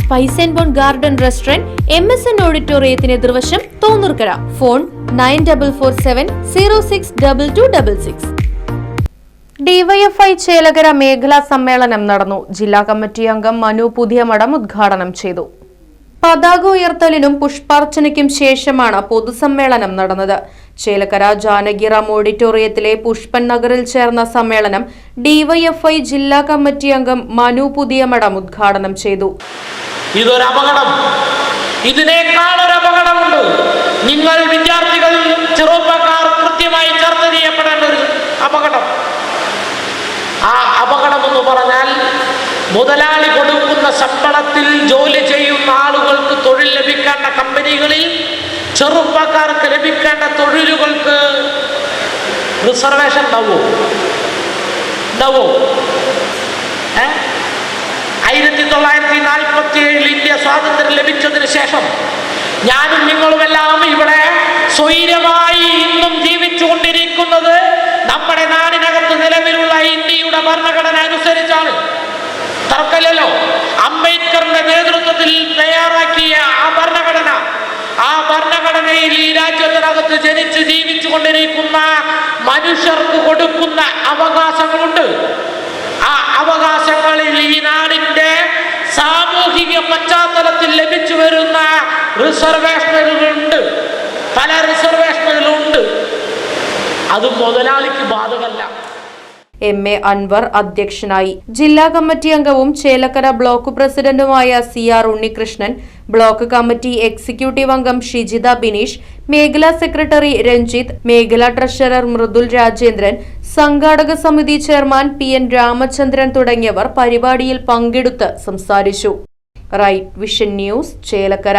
Spice and bone garden restaurant M S N ഓഡിറ്റോറിയത്തിന് എതിർവശം Thonnurkkara. Phone nine double four seven zero six double two double six. DYFI Chelakara മേഖലാ സമ്മേളനം നടന്നു. ജില്ലാ committee അംഗം മനു പുതിയമഠം ഉദ്ഘാടനം ചെയ്തു. പതാക ഉയർത്തലിനും പുഷ്പാർച്ചനയ്ക്കും ശേഷമാണ് പൊതുസമ്മേളനം നടന്നത്. ചേലക്കര ജാനകിറാം ഓഡിറ്റോറിയത്തിലെ പുഷ്പൻ നഗറിൽ ചേർന്ന സമ്മേളനം ഡിവൈഎഫ്ഐ ജില്ലാ കമ്മിറ്റി അംഗം മനു പുതിയമഠം ഉദ്ഘാടനം ചെയ്തു. ഇതൊരു അപകടം. ഇതിനേക്കാൾ ഒരു അപകടമുണ്ട്. നിങ്ങൾ വിദ്യാർത്ഥികൾ ചെറുപ്പക്കാർ കൃത്യമായി ചർച്ച ചെയ്യപ്പെടേണ്ട ഒരു അപകടം. ആ അപകടം എന്ന് പറഞ്ഞാൽ മുതലാളി കൊടുക്കുന്ന ശമ്പളത്തിൽ ജോലി ചെയ്യുന്ന ആളുകൾക്ക് തൊഴിൽ ലഭിക്കേണ്ട കമ്പനികളിൽ ചെറുപ്പക്കാർക്ക് ലഭിക്കേണ്ട തൊഴിലുകൾക്ക് റിസർവേഷൻ ഉണ്ടാവോ ഉണ്ടാവോ ഏ? ആയിരത്തി തൊള്ളായിരത്തി നാൽപ്പത്തി ഏഴിൽ ഇന്ത്യ സ്വാതന്ത്ര്യം ലഭിച്ചതിന് ശേഷം ഞാനും നിങ്ങളുമെല്ലാം ഇവിടെ സ്വൈര്യമായി ഇന്നും ജീവിച്ചുകൊണ്ടിരിക്കുന്നത് നമ്മുടെ നാടിനകത്ത് നിലവിലുള്ള ഇന്ത്യയുടെ ഭരണഘടന അനുസരിച്ചാണ്. തർക്കമില്ലല്ലോ? അംബേദ്കറിന്റെ നേതൃത്വത്തിൽ തയ്യാറാക്കിയ ആ ഈ രാജ്യത്തിനകത്ത് ജനിച്ച് ജീവിച്ചു കൊണ്ടിരിക്കുന്ന മനുഷ്യർക്ക് കൊടുക്കുന്ന അവകാശങ്ങളുണ്ട്. ആ അവകാശങ്ങളിൽ ഈ നാടിന്റെ സാമൂഹിക പശ്ചാത്തലത്തിൽ ലഭിച്ചു വരുന്ന റിസർവേഷനുകളുണ്ട് പല റിസർവേഷനുകളുണ്ട് അത് മുതലാളിക്ക് എം. എ. അൻവർ അധ്യക്ഷനായി. ജില്ലാ കമ്മിറ്റി അംഗവും ചേലക്കര ബ്ലോക്ക് പ്രസിഡന്റുമായ C. R. Unnikrishnan block committee executive അംഗം ഷിജിത ബിനീഷ് മേഖലാ സെക്രട്ടറി രഞ്ജിത്ത് മേഖലാ ട്രഷറർ മൃദുൽ രാജേന്ദ്രൻ സംഘാടക സമിതി ചെയർമാൻ പി. എൻ. രാമചന്ദ്രൻ തുടങ്ങിയവർ പരിപാടിയിൽ പങ്കെടുത്ത് സംസാരിച്ചു. Right vision news Chelakkara.